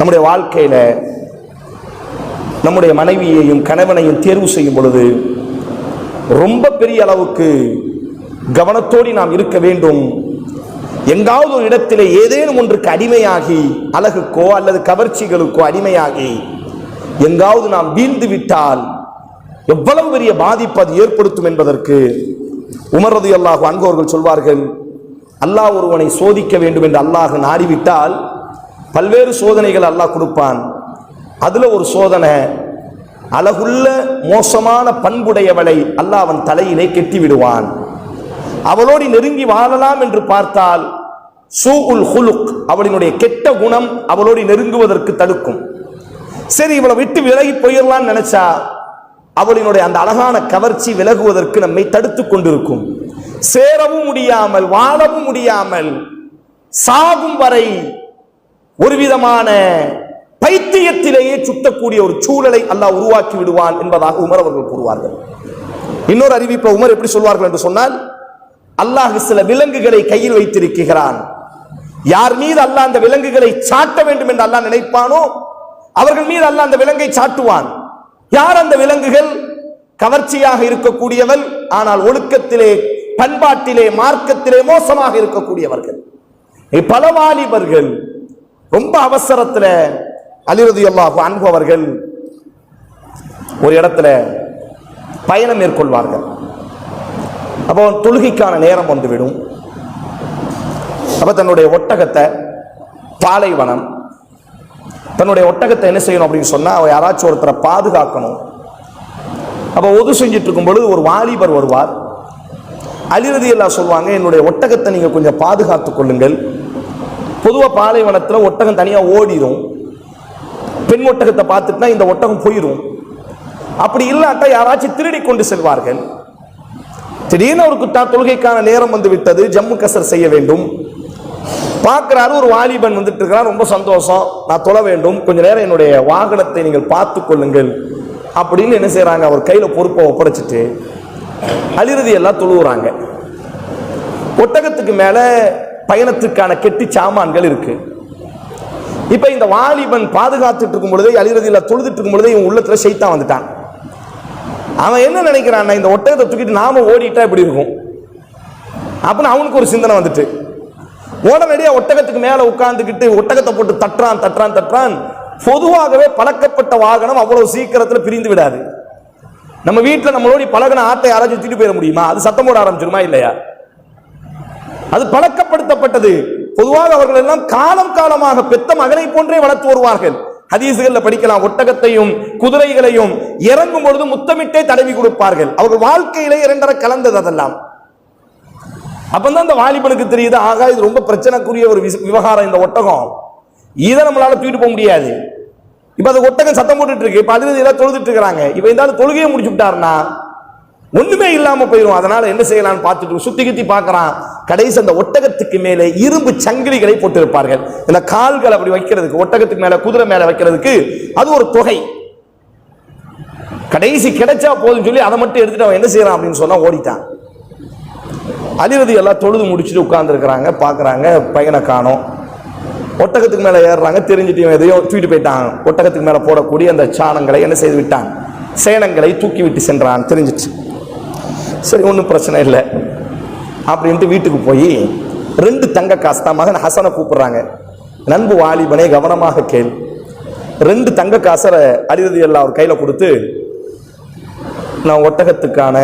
நம்முடைய வாழ்க்கையில் நம்முடைய மனைவியையும் கணவனையும் தேர்வு செய்யும் பொழுது ரொம்ப பெரிய அளவுக்கு கவனத்தோடு நாம் இருக்க வேண்டும். எங்காவது ஒரு இடத்திலே ஏதேனும் ஒன்றுக்கு அடிமையாகி அழகுக்கோ அல்லது கவர்ச்சிகளுக்கோ அடிமையாகி எங்காவது நாம் வீழ்ந்து விட்டால் எவ்வளவு பெரிய பாதிப்பு அது ஏற்படுத்தும் என்பதற்கு உமரது அல்லாஹ் அன்பவர்கள் சொல்வார்கள் அல்லாஹ் ஒருவனை சோதிக்க வேண்டும் என்று அல்லாஹ் நாடிவிட்டால் பல்வேறு சோதனைகள் அல்லாஹ் கொடுப்பான். அதில் ஒரு சோதனை அழகுள்ள மோசமான பண்புடையவளை அல்லாஹ் அவன் தலையிலே கெட்டி விடுவான் அவளோடு நெருங்கி வாழலாம் என்று பார்த்தால் சூஉல் ஹுலுக் அவளினுடைய கெட்ட குணம் அவளோடு நெருங்குவதற்கு தடுக்கும். சரி இவளை விட்டு விலகி போயிடலாம்னு நினைச்சா அவளினுடைய அந்த அழகான கவர்ச்சி விலகுவதற்கு நம்மை தடுத்து கொண்டிருக்கும். சேரவும் முடியாமல் வாழவும் முடியாமல் சாகும் வரை ஒரு விதமான பைத்தியத்திலேயே சுத்தக்கூடிய ஒரு சூழலை அல்லாஹ் உருவாக்கி விடுவான் என்பதாக உமர் அவர்கள் கூறுவார்கள். இன்னொரு அறிவிப்பை உமர் எப்படி சொல்வார்கள் என்று சொன்னால் அல்லாஹ் சில விலங்குகளை கையில் வைத்திருக்கிறான். யார் மீது அல்லாஹ் அந்த விலங்குகளை சாட்ட வேண்டும் என்று அல்லாஹ் நினைப்பானோ அவர்கள் மீது அல்லாஹ் அந்த விலங்கை சாட்டுவான். யார் அந்த விலங்குகள்? கவர்ச்சியாக இருக்கக்கூடியவள் ஆனால் ஒழுக்கத்திலே பண்பாட்டிலே மார்க்கத்திலே மோசமாக இருக்கக்கூடியவர்கள். பல வாலிபர்கள் ரொம்ப அவசரத்தில் அலிரதி அல்லாஹ் அன்பவர்கள் ஒரு இடத்துல பயணம் மேற்கொள்வார்கள். அப்போ தொழுகைக்கான நேரம் வந்துவிடும். அப்போ தன்னுடைய ஒட்டகத்தை பாலைவனம் தன்னுடைய ஒட்டகத்தை என்ன செய்யணும் அப்படின்னு சொன்னால் அவ யாராச்சும் ஒருத்தரை பாதுகாக்கணும். அப்போ ஒது செஞ்சுட்டு இருக்கும் பொழுது ஒரு வாலிபர் வருவார். அலிரதி எல்லாம் சொல்லுவாங்க என்னுடைய ஒட்டகத்தை நீங்கள் கொஞ்சம் பாதுகாத்துக் கொள்ளுங்கள். பொதுவாக பாலைவனத்தில் ஒட்டகம் தனியாக ஓடிடும் பெண் ஒட்டகத்தை பார்த்துட்டுனா இந்த ஒட்டகம் போயிடும் அப்படி இல்லாட்டா யாராச்சும் திருடி கொண்டு செல்வார்கள். திடீர்னு அவருக்கு தொழுகைக்கான நேரம் வந்து விட்டது ஜம்மு கசர் செய்ய வேண்டும். பார்க்கிறாரு ஒரு வாலிபன் வந்துட்டு இருக்கிறார் ரொம்ப சந்தோஷம். நான் தொழ வேண்டும். கொஞ்ச நேரம் என்னுடைய வாகனத்தை நீங்கள் பார்த்து கொள்ளுங்கள். அப்படின்னு என்ன செய்கிறாங்க அவர் கையில பொறுப்பை ஒப்படைச்சிட்டு அலிரதி எல்லாம் தொழுவுறாங்க. ஒட்டகத்துக்கு மேலே பயணத்துக்கான கெட்டி சாமான்கள் இருக்கு. இப்ப இந்த வாலிபன் பாதுகாத்துட்டு இருக்கும் பொழுதே அலிரதியில தொழுதுட்டு இருக்கும் பொழுதே இவன் உள்ளத்துல சைத்தான் வந்துட்டான். அவன் என்ன நினைக்கிறான் இந்த ஒட்டகத்தை தூக்கிட்டு நாம ஓடிட்டா இப்படி இருக்கும். அப்படின்னு அவனுக்கு ஒரு சிந்தனை வந்துட்டு. உடனடியாக ஒட்டகத்துக்கு மேலே உட்காந்துக்கிட்டு ஒட்டகத்தை போட்டு தட்டுறான் தட்டுறான் தட்டுறான். பொதுவாகவே பழக்கப்பட்ட வாகனம் அவ்வளவு சீக்கிரத்தில் பிரிந்து விடாது. நம்ம வீட்டில் நம்மளோட பழகின ஆட்டை யாராச்சும் தூக்கிட்டு போயிட முடியுமா? அது சத்தம் போட ஆரம்பிச்சிருமா இல்லையா? அது பழக்கப்படுத்தப்பட்டது. பொதுவாக அவர்கள் எல்லாம் காலம் காலமாக பெத்த மகனை போன்றே வளர்த்து வருவார்கள். ஹதீசுகளில் படிக்கலாம் ஒட்டகத்தையும் குதிரைகளையும் இறங்கும் பொழுது முத்தமிட்டே தடவி கொடுப்பார்கள். அவர்கள் வாழ்க்கையிலே இரண்டரை கலந்தது அதெல்லாம். அப்பந்தான் அந்த வாலிபனுக்கு தெரியுது ஆகா இது ரொம்ப பிரச்சனைக்குரிய ஒரு விவகாரம் இந்த ஒட்டகம். இதை நம்மளால தூக்கிட்டு போக முடியாது. இப்ப அந்த ஒட்டகம் சத்தம் போட்டுட்டு இருக்கு. இப்ப அதுல எல்லாம் தொழுதுட்டு இருக்கிறாங்க. இப்ப இருந்தாலும் தொழுகையை முடிச்சு விட்டாருன்னா ஒண்ணுமே இல்லாம போயிடும் அதனால என்ன செய்யலாம்னு பார்த்துட்டு சுத்தி கித்தி பார்க்கறான். கடைசி அந்த ஒட்டகத்துக்கு மேலே இரும்பு சங்கிலிகளை போட்டிருப்பார்கள். இந்த கால்கள் அப்படி வைக்கிறதுக்கு ஒட்டகத்துக்கு மேல குதிரை மேல வைக்கிறதுக்கு அது ஒரு தொகை. கடைசி கிடைச்சா போதும் சொல்லி அதை மட்டும் எடுத்துட்டு அவன் என்ன செய்யறான் அப்படின்னு சொன்னா ஓடிட்டான். அலிரதி எல்லாம் தொழுது முடிச்சுட்டு உட்கார்ந்துருக்கிறாங்க. பார்க்குறாங்க பையனை காணோம். ஒட்டகத்துக்கு மேலே ஏறுறாங்க. தெரிஞ்சுட்டு இவன் எதையோ தூக்கிட்டு போயிட்டான். ஒட்டகத்துக்கு மேலே போடக்கூடிய அந்த சாணங்களை என்ன செய்து விட்டான். சேனங்களை தூக்கி விட்டு சென்றான். தெரிஞ்சிச்சு. சரி ஒன்றும் பிரச்சனை இல்லை. அப்படின்ட்டு வீட்டுக்கு போய் ரெண்டு தங்க காசு தான் மகன் ஹசனை கூப்பிடுறாங்க. நண்பு வாலிபனே கவனமாக கேள். ரெண்டு தங்க காசரை அடிரதி எல்லாம் அவர் கையில் கொடுத்து நான் ஒட்டகத்துக்கான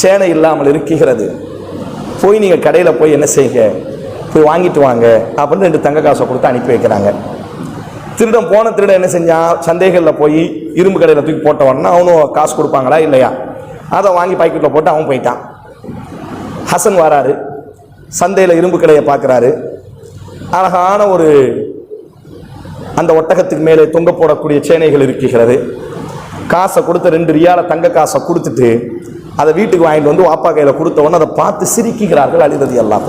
சேனை இல்லாமல் இருக்கிறது. போய் நீங்கள் கடையில் போய் என்ன செய்யுங்க? போய் வாங்கிட்டு வாங்க. அப்படின்னு ரெண்டு தங்க காசை கொடுத்து அனுப்பி வைக்கிறாங்க. திருடம் போன திருடம் என்ன செஞ்சான்? சந்தைகளில் போய் இரும்பு கடையில் தூக்கி போட்ட உடனே அவனும் காசு கொடுப்பாங்களா இல்லையா? அதை வாங்கி பாக்கெட்டில் போட்டு அவன் போயிட்டான். ஹசன் வராரு. சந்தையில் இரும்பு கடையை பார்க்குறாரு அழகான ஒரு அந்த ஒட்டகத்துக்கு மேலே தொங்க போடக்கூடிய சேனைகள் இருக்கிறது. காசை கொடுத்த ரெண்டு ரியால தங்க காசை கொடுத்துட்டு அதை வீட்டுக்கு வாங்கிட்டு வந்து வாப்பா கையில் கொடுத்த உடனே அதை பார்த்து சிரிக்கிறார்கள் அழிவது எல்லாம்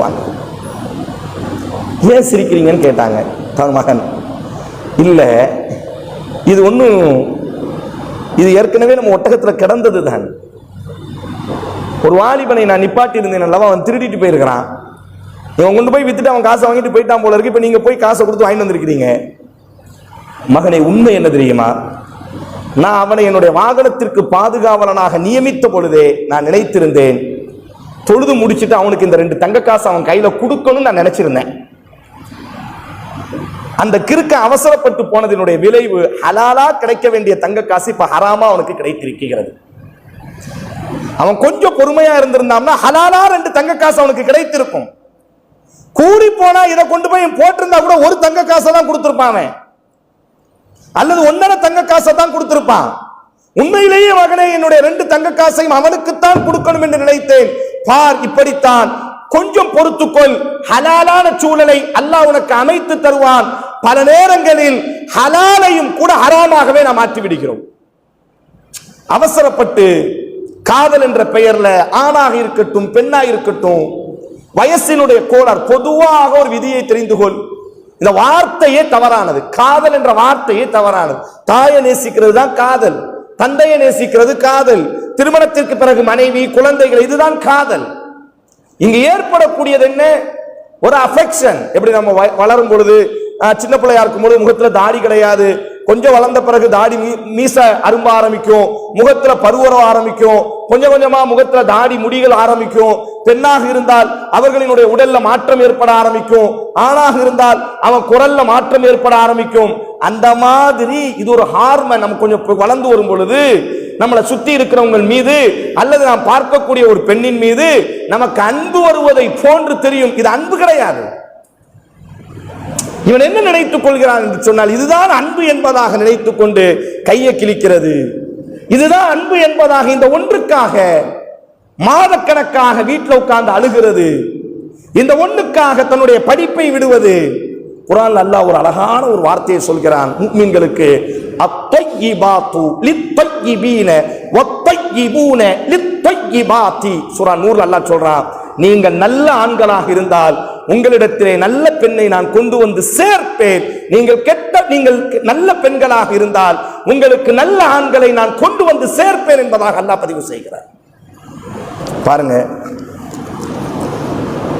ஏன் சிரிக்கிறீங்கன்னு கேட்டாங்க. தன் மகன். இல்லை இது ஒன்றும் இது ஏற்கனவே நம்ம ஒட்டகத்தில் கிடந்தது தான் ஒரு வாலிபனை நான் நிப்பாட்டி இருந்தேன் அல்லவா அவன் திருடிட்டு போயிருக்கிறான். இவன் கொண்டு போய் வித்துட்டு அவன் காசை வாங்கிட்டு போயிட்டான் போல இருக்கு. இப்போ நீங்க போய் காசை கொடுத்து வாங்கிட்டு வந்திருக்கிறீங்க. மகனே உண்மை என்ன தெரியுமா? நான் அவனை என்னுடைய வாகனத்திற்கு பாதுகாவலனாக நியமித்த பொழுதே நான் நினைத்திருந்தேன். தொழுது முடிச்சுட்டு அவனுக்கு இந்த ரெண்டு தங்க காசு அவன் கையில கொடுக்கணும்னு நான் நினைச்சிருந்தேன். அந்த கிறுக்க அவசரப்பட்டு போனதினுடைய விளைவு ஹலாலா கிடைக்க வேண்டிய தங்க காசு இப்ப ஹராமா அவனுக்கு கிடைத்திருக்கிறது. அவன் கொஞ்சம் பொறுமையா இருந்திருந்தான்னா ஹலாலா ரெண்டு தங்க காசு அவனுக்கு கிடைத்திருக்கும். கூடி போனா இதை கொண்டு போய் போட்டிருந்தா கூட ஒரு தங்க காசை தான் கொடுத்திருப்பான் அவன். அல்லது ஒன்னரை தங்க காசை தான் கொடுத்திருப்பான். உண்மையிலேயே மகனே என்னுடைய ரெண்டு தங்க காசையும் அவனுக்குத்தான் கொடுக்கணும் என்று நினைத்தேன். பார் இப்படித்தான். கொஞ்சம் பொறுத்துக்கொள். ஹலாலான சூழலை அல்லாஹ் உனக்கு அமைத்து தருவான். பல நேரங்களில் ஹலாலையும் கூட ஹராமாகவே நாம் மாற்றி விடுகிறோம் அவசரப்பட்டு காதல் என்ற பெயர்ல ஆணாக இருக்கட்டும் பெண்ணாக இருக்கட்டும் வயசினுடைய கோளார் பொதுவாக ஒரு விதியை தெரிந்து கொள். இந்த வார்த்தையே தவறானது. காதல் என்ற வார்த்தையே தவறானது. தாயை நேசிக்கிறது தான் காதல். தந்தையை நேசிக்கிறது காதல். திருமணத்திற்கு பிறகு மனைவி குழந்தைகள் இதுதான் காதல். இங்கு ஏற்படக்கூடியது என்ன? ஒரு அஃபெக்ஷன் எப்படி நம்ம வ- வளரும் பொழுது சின்ன பிள்ளையா இருக்கும் பொழுது முகத்துல தாடி கிடையாது. கொஞ்சம் வளர்ந்த பிறகு தாடி மீ- மீச அரும்ப ஆரம்பிக்கும் முகத்துல பருவரம் ஆரம்பிக்கும் கொஞ்சம் கொஞ்சமா முகத்துல தாடி முடிகள் ஆரம்பிக்கும். பெண்ணாக இருந்தால் அவர்களினுடைய உடல்ல மாற்றம் ஏற்பட ஆரம்பிக்கும். ஆணாக இருந்தால் அவன் குரல்ல மாற்றம் ஏற்பட ஆரம்பிக்கும். அந்த மாதிரி இது ஒரு ஹார்மன் நம்ம கொஞ்சம் வளர்ந்து வரும் பொழுது நம்மளை சுத்தி இருக்கிறவங்க மீது அல்லது நாம் பார்க்கக்கூடிய ஒரு பெண்ணின் மீது நமக்கு அன்பு வருவதை போன்று தெரியும். இது அன்பு கிடையாது. இவன் என்ன நினைத்துக் கொள்கிறான் என்று சொன்னால் இதுதான் அன்பு என்பதாக நினைத்துக் கொண்டு கையை கிழிக்கிறது. இதுதான் அன்பு என்பதாக இந்த ஒன்றுக்காக மாதக்கணக்காக வீட்டில் உட்கார்ந்து அழுகிறது. இந்த ஒண்ணுக்காக தன்னுடைய படிப்பை விடுவது. குரான் அல்லாஹ் ஒரு அழகான ஒரு வார்த்தையை சொல்கிறான் முக்மீன்களுக்கு அத்தய்யிபாத்து லித்தய்யிபீன அல்லாஹ் சொல்றான் நீங்கள் நல்ல ஆண்களாக இருந்தால் உங்களிடத்திலே நல்ல பெண்ணை நான் கொண்டு வந்து சேர்ப்பேன். நீங்கள் கெட்ட நீங்கள் நல்ல பெண்களாக இருந்தால் உங்களுக்கு நல்ல ஆண்களை நான் கொண்டு வந்து சேர்ப்பேன் என்பதாக அல்லாஹ் பதிவு செய்கிறார். பாருங்க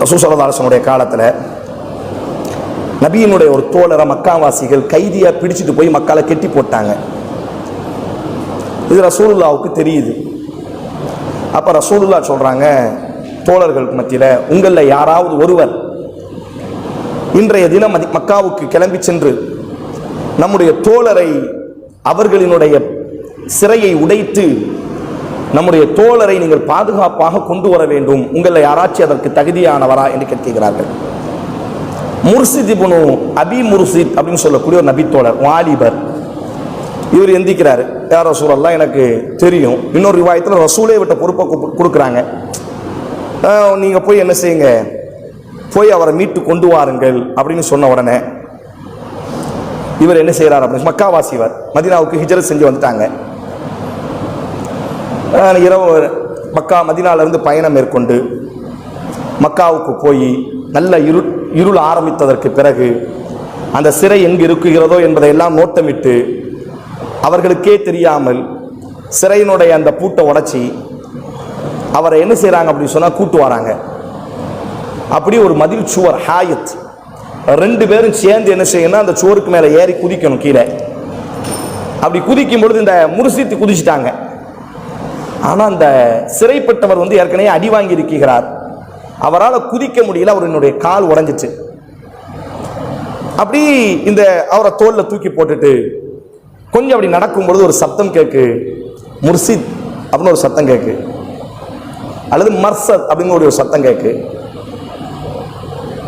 ரசூசலதாசனுடைய காலத்துல நபியினுடைய ஒரு தோழரை மக்காவாசிகள் கைதியாக பிடிச்சிட்டு போய் மக்களை கெட்டி போட்டாங்க. இது ரசூலுல்லாவுக்கு தெரியுது. அப்ப ரசூலுல்லா சொல்றாங்க தோழர்களுக்கு மத்தியில உங்களில் யாராவது ஒருவர் இன்றைய தினம் மக்காவுக்கு கிளம்பி சென்று நம்முடைய தோழரை அவர்களினுடைய சிறையை உடைத்து நம்முடைய தோழரை நீங்கள் பாதுகாப்பாக கொண்டு வர வேண்டும். உங்களை யாராச்சும் அதற்கு தகுதியானவரா என்று கேட்கிறார்கள். முர்சித் இபுனு அபி முர்சித் அப்படின்னு சொல்லக்கூடிய ஒரு நபித்தோழர் வாலிபர். இவர் எந்திக்கிறார். யார் ரசூலெல்லாம் எனக்கு தெரியும். இன்னொரு விவாயத்தில் ரசூலே விட்ட பொறுப்பை கொடுக்குறாங்க. நீங்கள் போய் என்ன செய்யுங்க? போய் அவரை மீட்டு கொண்டு வாருங்கள் அப்படின்னு சொன்ன உடனே இவர் என்ன செய்கிறார் அப்படின்னு மக்காவாசி இவர். மதினாவுக்கு ஹிஜரத் செஞ்சு வந்துட்டாங்க. இரவு மக்கா மதினால பயணம் மேற்கொண்டு மக்காவுக்கு போய் நல்ல இருள் இருள் ஆரம்பித்ததற்கு பிறகு அந்த சிறை எங்கு இருக்குகிறதோ என்பதை எல்லாம் நோட்டமிட்டு அவர்களுக்கே தெரியாமல் சிறையினுடைய அந்த பூட்டை உடைச்சி அவரை என்ன செய்கிறாங்க அப்படின்னு சொன்னால் கூட்டு வராங்க. அப்படி ஒரு மதில் சுவர் ஹாயத். ரெண்டு பேரும் சேர்ந்து என்ன செய்யணும் அந்த சுவருக்கு மேலே ஏறி குதிக்கணும் கீழே. அப்படி குதிக்கும் பொழுது இந்த முருசித்து குதிச்சிட்டாங்க. ஆனால் அந்த சிறைப்பட்டவர் வந்து ஏற்கனவே அடி வாங்கி இருக்கிறார். அவரால் குதிக்க முடியல அவர் என்னுடைய கால் உடஞ்சிச்சு. அப்படி இந்த அவரை தோல்ல தூக்கி போட்டுட்டு கொஞ்சம் அப்படி நடக்கும் பொழுது ஒரு சத்தம் கேட்கு. முர்சித் அப்படின்னு ஒரு சத்தம் கேட்கு. அல்லது மர்சத் அப்படின்னு ஒரு சத்தம் கேட்கு.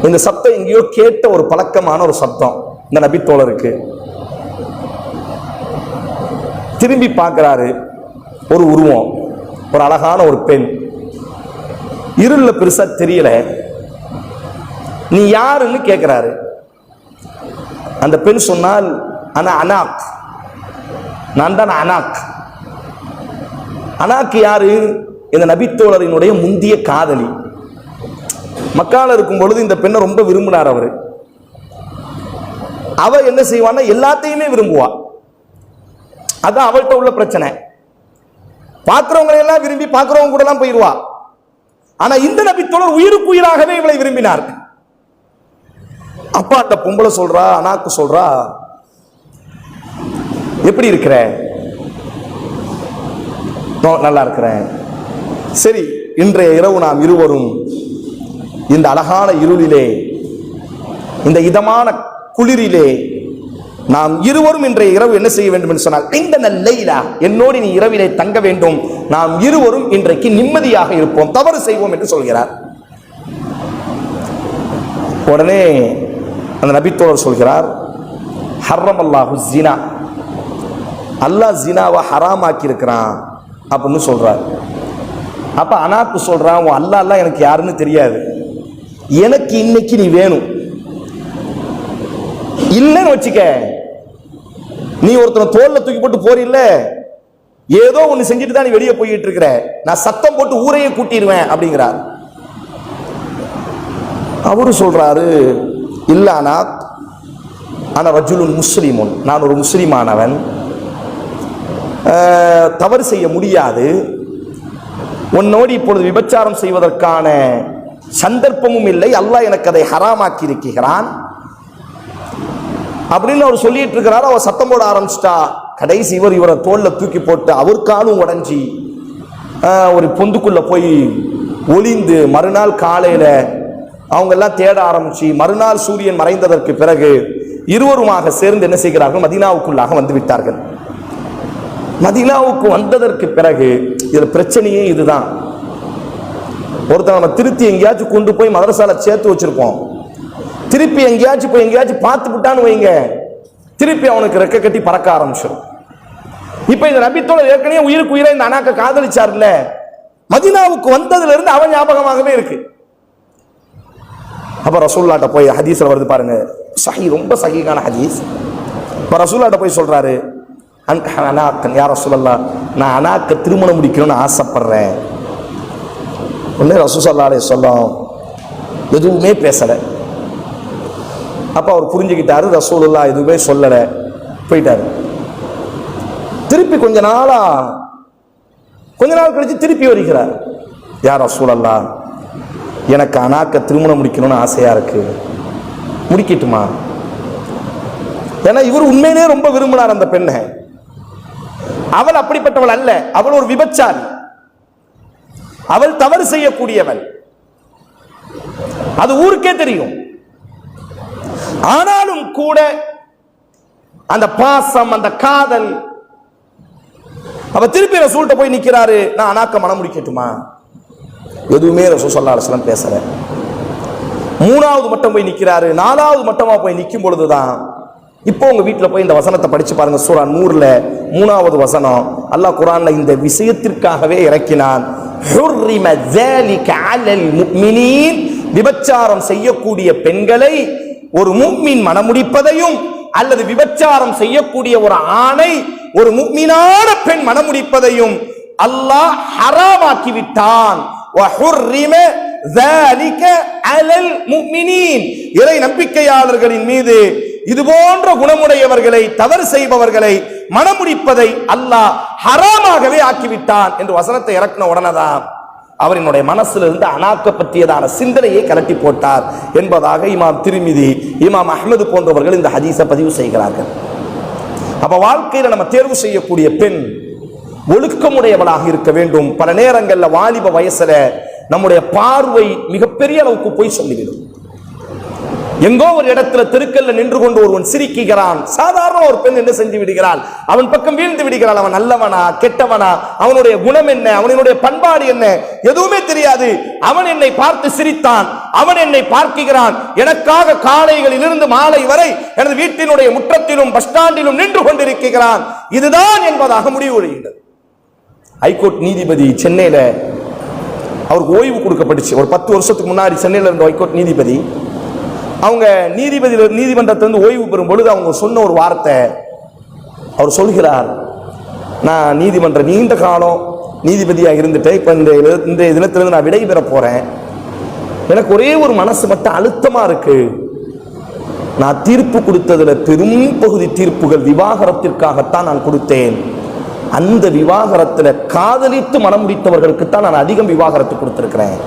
இந்த சத்தம் எங்கேயோ கேட்ட ஒரு பழக்கமான ஒரு சப்தம் இந்த நபித்தோழருக்கு திரும்பி பார்க்கிறாரு ஒரு உருவம் ஒரு அழகான ஒரு பெண். இருள்ல பெருசா தெரியல. நீ யாருன்னு கேட்கிறாரு அந்த பெண் சொன்னால் ஆனா அனாக். நான் தான் அனாக். அனாக் யாரு? இந்த நபித்தோழரினுடைய முந்திய காதலி. மக்கால இருக்கும் பொழுது இந்த பெண்ணை ரொம்ப விரும்பினார் அவர். அவ என்ன செய்வான்னா எல்லாத்தையுமே விரும்புவா. அதான் அவள்கிட்ட உள்ள பிரச்சனை. பார்க்குறவங்களையெல்லாம் விரும்பி பார்க்கிறவங்க கூட எல்லாம் போயிருவா. ஆனா இந்த தொடர் உயிருக்கு உயிராகவே இவளை விரும்பினார். அப்பா அந்த பொம்பளை சொல்றா அனாக்கு சொல்றா எப்படி இருக்கிற? நல்லா இருக்கிறேன். சரி இன்றைய இரவு நாம் இருவரும் இந்த அழகான இருளிலே இந்த இதமான குளிரிலே நாம் இருவரும் இன்றைய இரவு என்ன செய்ய வேண்டும் என்று சொன்னால் இந்த நல்லைலா என்னோடு நீ இரவிலே தங்க வேண்டும். நாம் இருவரும் இன்றைக்கு நிம்மதியாக இருப்போம் தவறு செய்வோம் என்று சொல்கிறார். உடனே அந்த நபித்தோழர் சொல்கிறார் ஹர்ரம் அல்லாஹு ஜினா அல்லாஹ் ஜினாவை ஹராமாக்கி இருக்கிறான் அப்படின்னு சொல்றார். அப்ப அனாக்கு சொல்றான் உன் அல்லா எனக்கு யாருன்னு தெரியாது. எனக்கு இன்னைக்கு நீ வேணும். இல்லைன்னு வச்சுக்க. நீ ஒருத்தனை தோல்ல தூக்கி போட்டு போறில்ல. ஏதோ ஒன்று செஞ்சுட்டு தான் நீ வெளியே போயிட்டு இருக்கிற. நான் சத்தம் போட்டு ஊரையே கூட்டிடுவேன் அப்படிங்கிறார். அவரு சொல்றாரு இல்லானா ஆனா ரஜுலுன் முஸ்லீமுன். நான் ஒரு முஸ்லீமானவன். தவறு செய்ய முடியாது. உன்னோடு இப்பொழுது விபச்சாரம் செய்வதற்கான சந்தர்ப்பமும் இல்லை. அல்லாஹ் எனக்கு அதை ஹராமாக்கி இருக்கிறான் அப்படின்னு அவர் சொல்லிட்டு இருக்கிறாரு அவர் சத்தம் போட ஆரம்பிச்சிட்டா. கடைசி இவர் இவரை தோல்ல தூக்கி போட்டு அவர் காலும் ஒரு பொந்துக்குள்ள போய் ஒளிந்து மறுநாள் காலையில அவங்க எல்லாம் தேட ஆரம்பிச்சு மறுநாள் சூரியன் மறைந்ததற்கு பிறகு இருவருமாக சேர்ந்து என்ன செய்கிறார்கள்? மதீனாவுக்குள்ளாக வந்து விட்டார்கள். மதீனாவுக்கு வந்ததற்கு பிறகு இதில் பிரச்சனையே இதுதான். ஒருத்தன் நம்ம திருத்தி எங்கேயாச்சும் கொண்டு போய் மதரசால சேர்த்து வச்சிருப்போம். திருப்பி எங்கேயாச்சும் போய் எங்கேயாச்சும் பார்த்து விட்டான்னு வைங்க. திருப்பி அவனுக்கு ரெக்க கட்டி பறக்க ஆரம்பிச்சிடும் இப்போ இந்த நபித்தோட ஏற்கனவே உயிருக்கு உயிரை இந்த அனாக்க காதலிச்சார்ல மதினாவுக்கு வந்ததுல இருந்து அவன் ஞாபகமாகவே இருக்கு. அப்ப ரசூல்லாட்ட போய் ஹதீஸ்ல வருது பாருங்க. சஹி ரொம்ப சஹிகான ஹதீஸ். இப்போ ரசூல்லாட்ட போய் சொல்றாரு அனாக்கன் யார் ரசூலல்லா நான் அனாக்க திருமணம் முடிக்கணும்னு ஆசைப்படுறேன். உடனே ரசூசல்லா அலைஹி சொல்லம் எதுவுமே பேசலை. அப்போ அவர் புரிஞ்சுக்கிட்டாரு ரசூலுல்லா எதுவுமே சொல்லல. போயிட்டாரு. திருப்பி கொஞ்ச நாளா கொஞ்ச நாள் கழிச்சு திருப்பி வருகிறார். யார் ரசூலல்லா எனக்கு அனாக்க திருமணம் முடிக்கணும்னு ஆசையா இருக்கு. முடிக்கட்டுமா? ஏன்னா இவர் உண்மையிலே ரொம்ப விரும்பினார் அந்த பெண்ணை. அவள் அப்படிப்பட்டவள் அல்ல. அவள் ஒரு விபச்சாரி. அவள் தவறு செய்யக்கூடியவள். அது ஊருக்கே தெரியும். ஆனாலும் கூட அந்த பாசம் அந்த காதல் அவ திருப்பி ரசூல்கிட்ட போய் நிக்கிறாரு நான் அனாக்க மனம் முடிக்கட்டுமா? எதுவுமே ரசூல் சொல்லா அலுவலம் பேசல. மூணாவது மட்டம் போய் நிக்கிறாரு நாலாவது மட்டமா போய் நிக்கும் பொழுதுதான் இப்போ உங்க வீட்டுல போய் இந்த வசனத்தை படிச்சு பாருங்க சூரா நூறுல மூணாவது வசனம். அல்லாஹ் குரான்ல இந்த விஷயத்திற்காகவே இறக்கினான். விபச்சாரம் செய்யக்கூடிய பெண்களை ஒரு முக்மின் மனமுடிப்பதையும் அல்லது விபச்சாரம் செய்யக்கூடிய ஒரு ஆணை ஒரு முக்மினான பெண் மனமுடிப்பதையும் அல்லாஹ் ஹராமாக்கி விட்டான் இறை நம்பிக்கையாளர்களின் மீது இது போன்ற குணமுடையவர்களை தவறு செய்பவர்களை மனமுடிப்பதை அல்லாஹ் ஹராமாகவே ஆக்கிவிட்டான் என்று வசனத்தை இறக்கின உடனேதான் அவரினுடைய மனசுல இருந்து அனாக்க பற்றியதான சிந்தனையை கலட்டி போட்டார் என்பதாக இமாம் திருமிதி இமாம் அஹமது போன்றவர்கள் இந்த ஹதீஸை பதிவு செய்கிறார்கள். அப்ப வாழ்க்கையில நம்ம தேர்வு செய்யக்கூடிய பெண் ஒழுக்கமுடையவளாக இருக்க வேண்டும். பல நேரங்களில் வாலிப வயசுல நம்முடைய பார்வை மிகப்பெரிய அளவுக்கு போய் சொல்லிவிடும். எங்கோ ஒரு இடத்துல தெருக்கல்ல நின்று கொண்டு ஒருவன் சிரிக்கிறான். சாதாரண ஒரு பெண் என்ன செஞ்சு விடுகிறாள்? அவன் பக்கம் வீழ்ந்து விடுகிறாள். அவன் நல்லவனா? கெட்டவனா? அவனுடைய குணம் என்ன? அவனுடைய பண்பாடு என்ன? எதுவுமே தெரியாது. அவன் என்னை பார்த்து சிரித்தான். அவன் என்னை பார்க்கிறான். எனக்காக காலைகளில் இருந்து மாலை வரை எனது வீட்டினுடைய முற்றத்திலும் பஸ் ஸ்டாண்டிலும் நின்று கொண்டிருக்கிறான். இதுதான் என்பதாக முடிவு வருகிறது ஹைகோர்ட் நீதிபதி சென்னையில அவருக்கு ஓய்வு கொடுக்கப்பட்டுச்சு. ஒரு பத்து வருஷத்துக்கு முன்னாடி சென்னையில இருந்த ஹைகோர்ட் நீதிபதி அவங்க நீதிபதி நீதிமன்றத்திலிருந்து ஓய்வு பெறும் பொழுது அவங்க சொன்ன ஒரு வார்த்தை அவர் சொல்கிறார் நான் நீதிமன்ற நீண்ட காலம் நீதிபதியாக இருந்துட்டேன் இப்போ இந்த இந்த தினத்திலிருந்து நான் விடை பெற போகிறேன் எனக்கு ஒரே ஒரு மனசு மட்டும் அழுத்தமாக இருக்குது நான் தீர்ப்பு கொடுத்ததுல பெரும் பகுதி தீர்ப்புகள் விவாகரத்திற்காகத்தான் நான் கொடுத்தேன். அந்த விவாகரத்தில் காதலித்து மனம் முடித்தவர்களுக்கு தான் நான் அதிகம் விவாகரத்து கொடுத்துருக்குறேன்.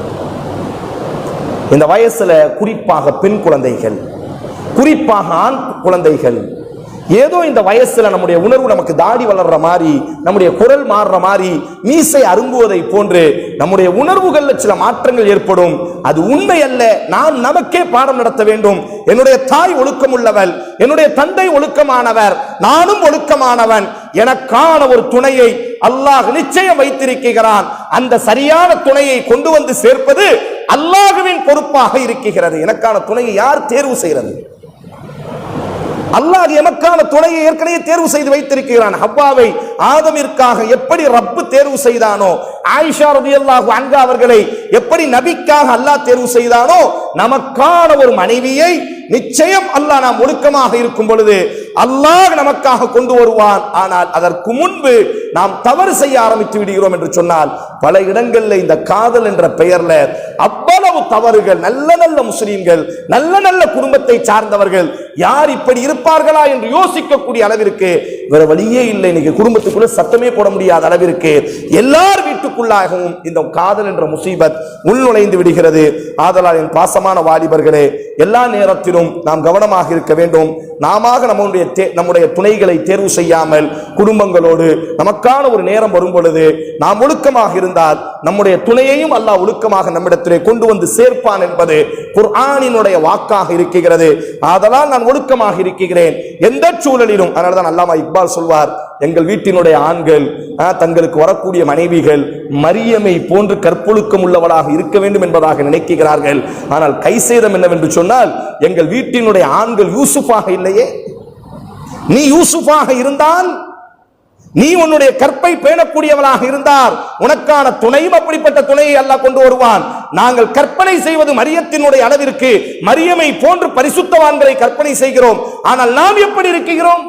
இந்த வயசுல குறிப்பாக பெண் குழந்தைகள் குறிப்பாக ஆண் குழந்தைகள் ஏதோ இந்த வயசுல நம்முடைய உணர்வு நமக்கு தாடி வளர்ற மாதிரி நம்முடைய குரல் மாறுற மாதிரி மீசை அரும்புவதை போன்று நம்முடைய உணர்வுகள்ல சில மாற்றங்கள் ஏற்படும். அது உண்மை அல்ல. நாம் நமக்கே பாடம் நடத்த வேண்டும். என்னுடைய தாய் ஒழுக்கம் உள்ளவள் என்னுடைய தந்தை ஒழுக்கமானவர் நானும் ஒழுக்கமானவன். எனக்கான ஒரு துணையை அல்லாஹ் நிச்சயம் வைத்திருக்கிறான். அந்த சரியான துணையை கொண்டு வந்து சேர்ப்பது அல்லாஹுவின் பொறுப்பாக இருக்கிறது. எனக்கான துணையை யார் தேர்வு செய்கிறது? அல்லாஹ் எமக்கான துணையை ஏற்கனவே தேர்வு செய்து வைத்திருக்கிறான். ஹவ்வாவை ஆதமிற்காக எப்படி ரப்பு தேர்வு செய்தானோ ஆயிஷா ரலியல்லாஹு அன்கா அவர்களை எப்படி நபிக்காக அல்லாஹ் தேர்வு செய்தானோ நமக்கான ஒரு மனைவியை நிச்சயம் அல்லாஹ் நாம் ஒழுக்கமாக இருக்கும் பொழுது அல்லாஹ் நமக்காக கொண்டு வருவான். ஆனால் அதற்கு முன்பு நாம் தவறு செய்ய ஆரம்பித்து விடுகிறோம் என்று சொன்னால் பல இடங்களில் இந்த காதல் என்ற பெயர்ல அவ்வளவு தவறுகள் நல்ல நல்ல முஸ்லீம்கள் நல்ல நல்ல குடும்பத்தை சார்ந்தவர்கள் யார் இப்படி இருப்பார்களா என்று யோசிக்கக்கூடிய அளவிற்கு வேற வழியே இல்லை. இன்னைக்கு குடும்பத்தை வீட்டுக்குள்ள சத்தமே போட முடியாத அளவிற்கு எல்லார் வீட்டுக்குள்ளாகவும் இந்த காதல் என்ற முசீபத் உள்நுழைந்து விடுகிறது. ஆதலால் என் பாசமான வாலிபர்களே எல்லா நேரத்திலும் நாம் கவனமாக இருக்க வேண்டும். நாம நம்முடைய தே- நம்முடைய துணைகளை தேர்வு செய்யாமல் குடும்பங்களோடு நமக்கான ஒரு நேரம் வரும் பொழுது நாம் ஒழுக்கமாக இருந்தால் நம்முடைய துணையையும் அல்லாஹ் ஒழுக்கமாக நம்மிடத்திலே கொண்டு வந்து சேர்ப்பான் என்பது குர்ஆனினுடைய வாக்காக இருக்கிறது. ஆதலால் நான் ஒழுக்கமாக இருக்கிறேன். எந்த சூழலிலும் அதனாலதான் அல்லாமா இக்பால் சொல்வார் எங்கள் வீட்டினுடைய ஆண்கள் ஆ, தங்களுக்கு வரக்கூடிய மனைவிகள் மரியமை போன்று கற்பொழுக்கம் உள்ளவளாக இருக்க வேண்டும் என்பதாக நினைக்கிறார்கள். ஆனால் கைசேதம் என்னவென்று சொன்னால் எங்கள் வீட்டினுடைய ஆண்கள் யூசுஃபாக இல்லையே? நீ யூசுஃபாக இருந்தால் நீ உன்னுடைய கற்பை பேணக்கூடியவனாக இருந்தால் உனக்கான துணையும் அப்படிப்பட்ட துணையை அல்லாஹ் கொண்டு வருவான். நாங்கள் கற்பனை செய்வது மரியத்தினுடைய அளவிற்கு மரியமை போன்று பரிசுத்தவான்களை கற்பனை செய்கிறோம். ஆனால் நாம் எப்படி இருக்கிறோம்?